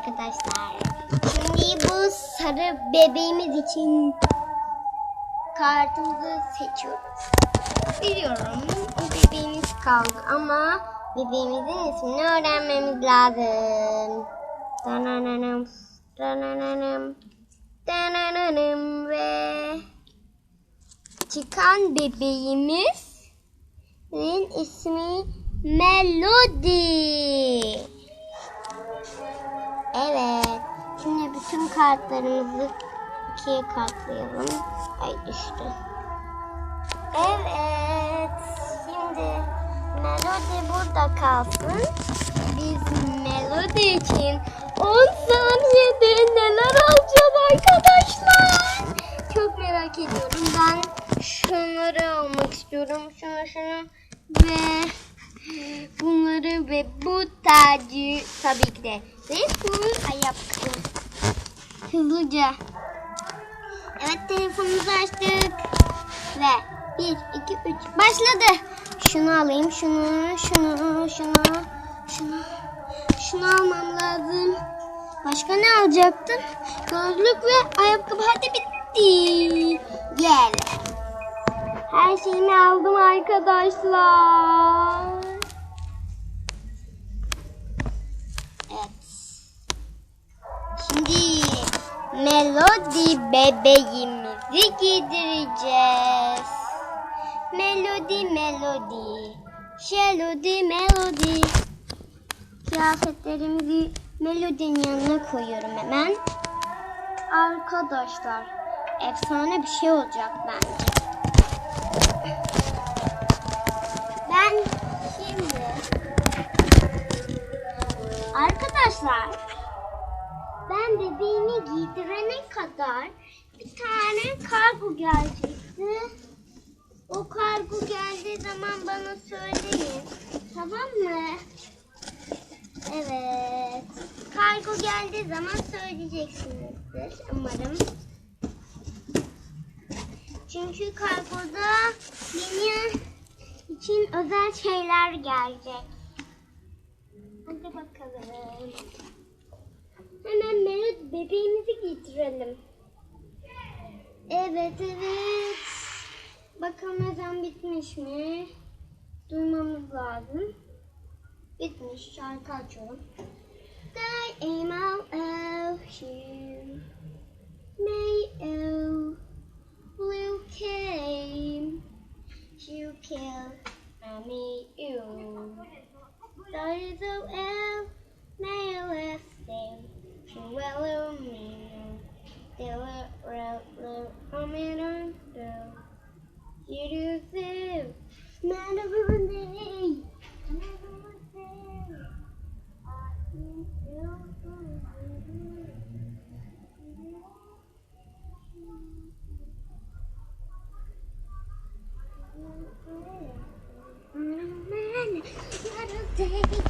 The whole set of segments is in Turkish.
arkadaşlar. Şimdi bu sarı bebeğimiz için kartımızı seçiyoruz. Biliyorum o bebeğimiz kaldı ama bebeğimizin ismini öğrenmemiz lazım. Dananam, dananam, dananam ve çıkan bebeğimizin ismi Melody. Evet. Şimdi bütün kartlarımızı ikiye katlayalım. Ay düştü. Evet. Şimdi Melody burada kalsın. Biz Melody için 10 saniyede neler alacağız arkadaşlar? Çok merak ediyorum. Ben şunları almak istiyorum. Şunu şunu ve bunları ve bu tacı tabii ki de ve bu ayakkabı. Hızlıca. Evet telefonumuzu açtık. Ve 1, 2, 3 başladı. Şunu alayım. Şunu, şunu, şunu, şunu. Şunu almam lazım. Başka ne alacaktım? Gözlük ve ayakkabı. Hadi bitti. Gel. Her şeyimi aldım arkadaşlar. Şimdi Melody bebeğimizi giydireceğiz. Melody melody. Şelody melody. Kıyafetlerimizi Melody'nin yanına koyuyorum hemen. Arkadaşlar efsane bir şey olacak bence. Ben şimdi arkadaşlar ben bebeğimi giydirene kadar bir tane kargo gelecekti. O kargo geldiği zaman bana söyleyin. Tamam mı? Evet. Kargo geldiği zaman söyleyeceksinizdir umarım. Çünkü kargoda yeni için özel şeyler gelecek. Hadi bakalım. Hemen Melod bebeğimizi getirelim. Evet evet. Bakalım ezan bitmiş mi? Duymamız lazım. Bitmiş. Şarkı açıyorum. I am out of here. May oh, blue came. You kill me you. That is a well, may I Joello Mio, Dilla Rutler, Homing on Go. You do too. Man of Monday. Man Man, day.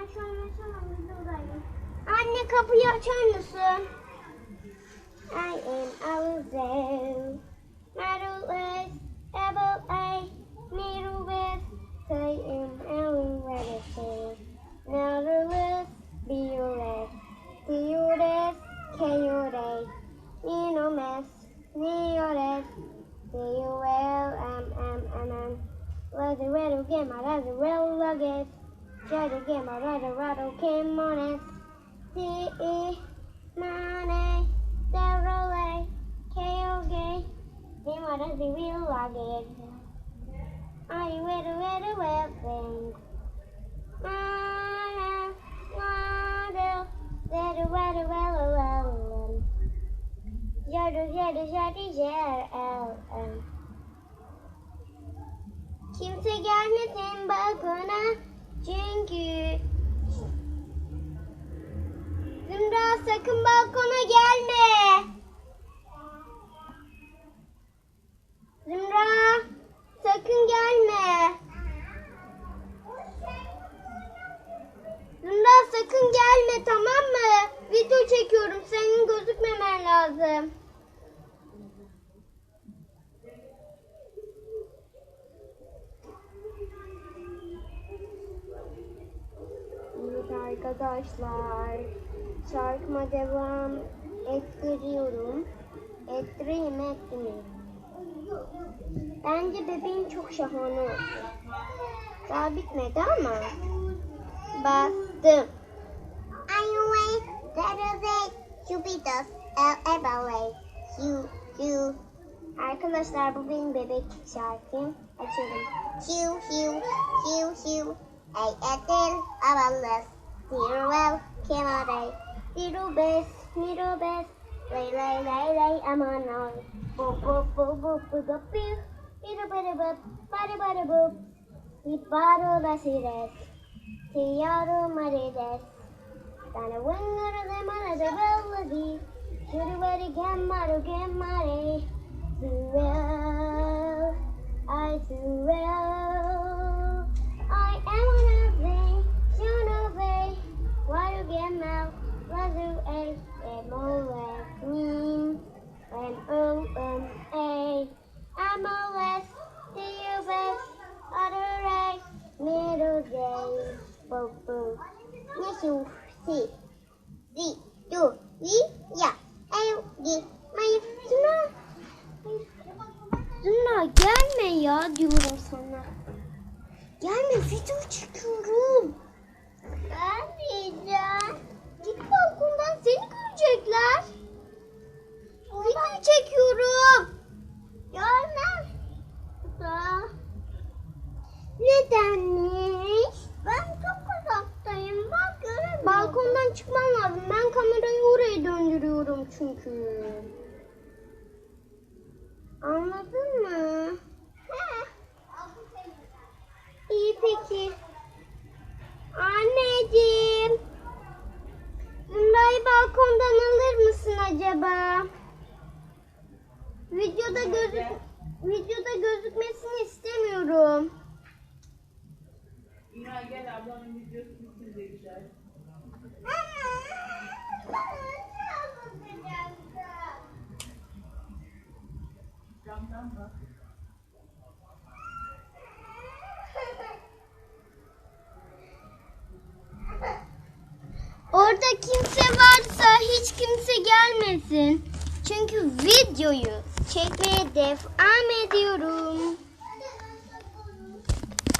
Ben şu an mesela videodayım. Anne kapıyı açar mısın? I am Alzen. Metal is able I middle with I am a Redison. Nevertheless, Beoreth. Beoreth, Chaotic. Neonomas, Neoreth. Neoel, um, um, get my Lazarello luggage try to get my Jada Gamma, Rada Rado, Kim money. D.E. Mane, Derole, K.O.G. Dima does the real luggage. Are you ready, ready, weapon? Mane, Mane, Rada Rada Rada Rada Jada Jada Jada Jada Jada Kimse gelmesin balkona çünkü Zümra sakın balkona arkadaşlar şarkıma devam ettiriyorum. Ettireyim ettireyim. Bence bebeğim çok şahane oldu. Daha bitmedi ama bastım. Anyway, that is it. Cupidos, everywhere. You, you. Arkadaşlar bu benim bebek şarkım. Açıyorum. Hiu, hiu, hiu, hiu. Ey etil, Farewell, Camaraday. Little best, little best. Lay, lay, lay, lay, I'm on all. Boop, boop, boop, boop, boop, boop, boop. Little bitty boop, buddy, buddy, boop. He bottled us, he did. He yelled, muddy, did. Down a window to them, another melody. Shoot away to Camaraday, Camaraday. Farewell, I farewell. I am on a why do you get mad? Why do gelmesin. Çünkü videoyu çekmeye devam ediyorum.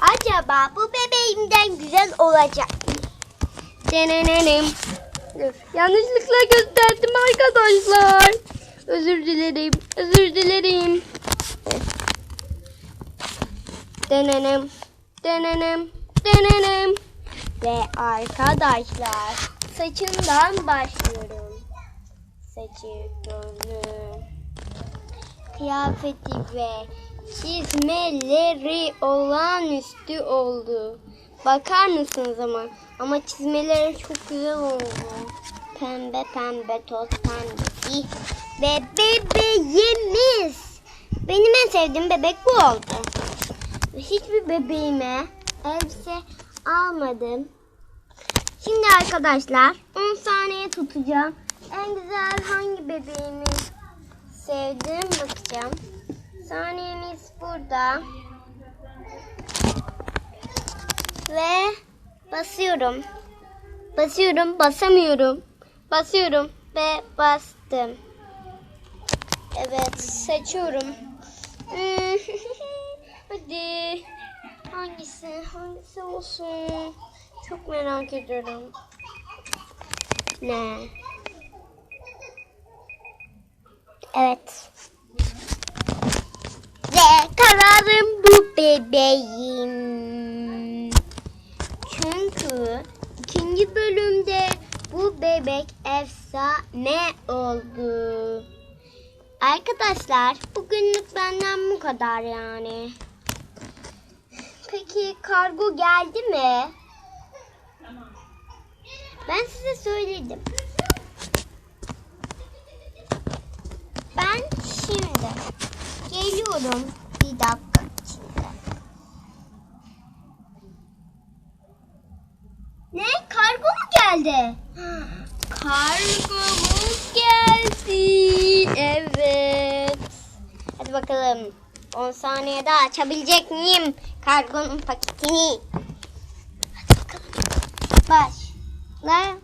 Acaba bu bebeğimden güzel olacak mı? Denenelim. Yanlışlıkla gösterdim arkadaşlar. Özür dilerim. Özür dilerim. Denenem. Denenem. Denenem. Ve arkadaşlar saçından başlıyorum. Saçı, gözü, kıyafeti ve çizmeleri olağanüstü oldu. Bakar mısınız ama? Ama çizmeleri çok güzel oldu. Pembe pembe toz pembe. Ve bebeğimiz. Benim en sevdiğim bebek bu oldu. Hiçbir bebeğime elbise almadım. Şimdi arkadaşlar 10 saniye tutacağım. En güzel hangi bebeğimi sevdim bakacağım. Saniyemiz burada. Ve basıyorum. Basıyorum, basamıyorum. Basıyorum ve bastım. Evet, seçiyorum. Hadi. Hangisi? Hangisi olsun? Çok merak ediyorum. Ne? Evet. Ve kararım bu bebeğim. Çünkü ikinci bölümde bu bebek efsane oldu. Arkadaşlar bugünlük benden bu kadar yani. Peki kargo geldi mi? Ben size söyledim. Şimdi geliyorum bir dakika içinde. Ne? Kargo mu geldi? Kargomuz geldi. Evet. Hadi bakalım. 10 saniyede açabilecek miyim kargonun paketini? Hadi bakalım. Başladım.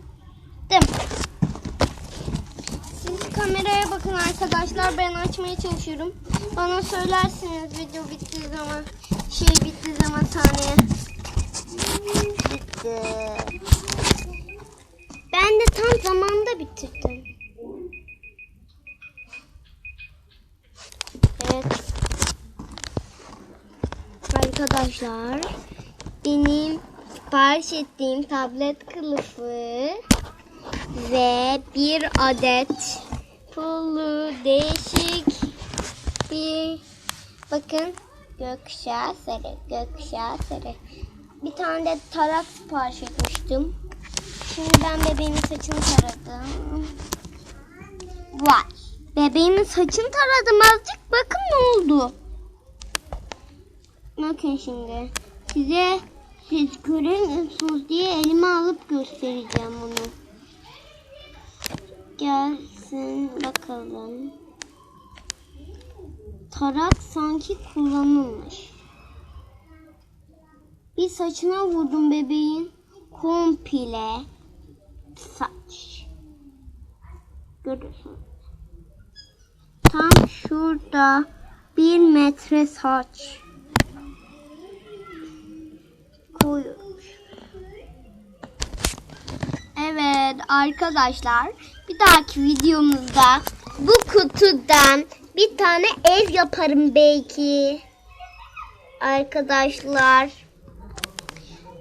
Siz kameraya bakın arkadaşlar. Ben açmaya çalışıyorum. Bana söylersiniz video bittiği zaman. Şey bittiği zaman saniye. Bitti. Ben de tam zamanda bitirdim. Evet. Arkadaşlar benim sipariş ettiğim tablet kılıfı ve bir adet pullu değişik bir bakın gökşahsarı gökşahsarı bir tane de tarak sipariş etmiştim. Şimdi ben bebeğimin saçını taradım. Vay. Bebeğimin saçını taradım azıcık. Bakın ne oldu. Bakın şimdi. Size siz göremiyorsunuz diye elime alıp göstereceğim bunu. Gelsin bakalım. Tarak sanki kullanılmış. Bir saçına vurdum bebeğin. Komple saç. Görüyorsunuz. Tam şurada bir metre saç. Koyuyormuş. Evet arkadaşlar bir dahaki videomuzda bu kutudan bir tane ev yaparım belki. Arkadaşlar.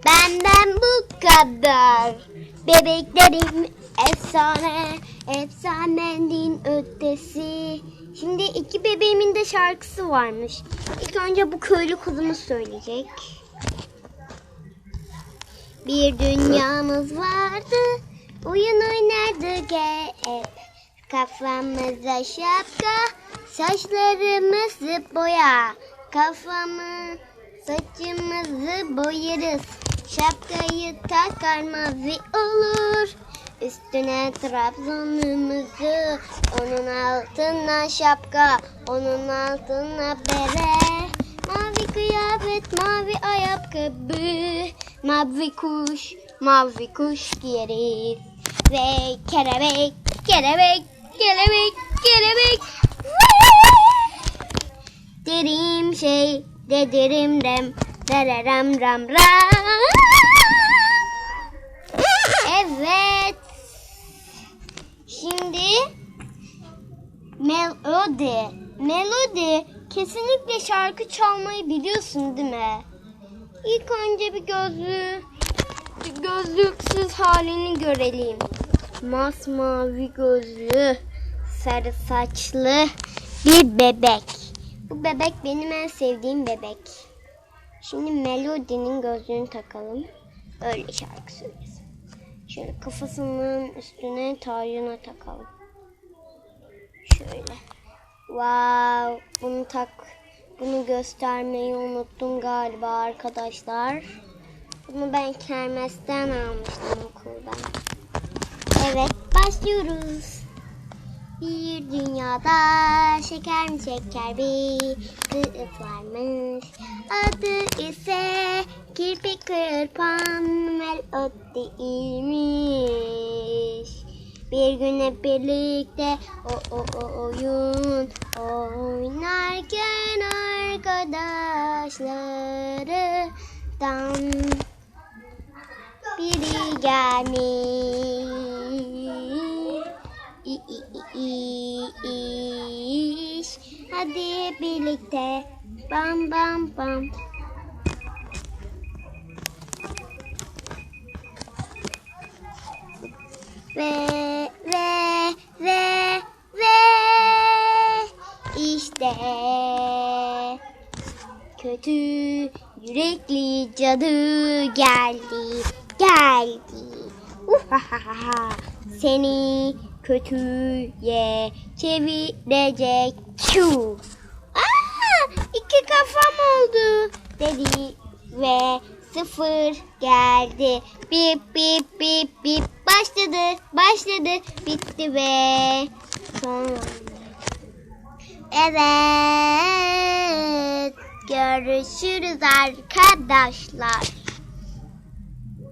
Benden bu kadar. Bebeklerim efsane, efsanenin ötesi. Şimdi iki bebeğimin de şarkısı varmış. İlk önce bu köylü kızımız söyleyecek. Bir dünyamız vardı, oyun oynardık hep. Kafamıza şapka, saçlarımızı boya. Kafamı, saçımızı boyarız. Şapkayı takar mavi olur. Üstüne trabzonumuzu, onun altına şapka, onun altına bere. Mavi kıyafet, mavi ayakkabı, mavi kuş, mavi kuş giyeriz. Ve kelebek, kelebek, kelebek, kelebek. Derim şey, dedirim dem, dererem ram ram. Evet. Şimdi melodi. Melodi kesinlikle şarkı çalmayı biliyorsun değil mi? İlk önce bir gözlüğü gözlüksüz halini görelim. Masmavi gözlü, sarı saçlı bir bebek. Bu bebek benim en sevdiğim bebek. Şimdi Melody'nin gözlüğünü takalım. Öyle şarkı söylesin. Şöyle kafasının üstüne tacına takalım. Şöyle. Wow, bunu tak bunu göstermeyi unuttum galiba arkadaşlar. Bunu ben kermesten almıştım okuldan. Evet, başlıyoruz. Bir dünyada şeker mi şeker bir kız varmış. Adı ise kirpik kırpan melodiymiş. Bir gün hep birlikte o o o oyun oynarken arkadaşlarından biri gelmiş. İ, i, i, i, iş. Hadi birlikte bam bam bam. Ve ve ve ve de kötü yürekli cadı geldi geldi. Uhahaha. Seni kötüye çevirecek. Çu. Aa, iki kafam oldu dedi ve sıfır geldi. Bip bip bip bip başladı başladı bitti ve sonra Evet görüşürüz arkadaşlar.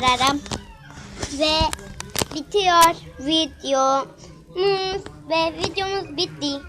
Tararam. Ve bitiyor video. ve videomuz bitti.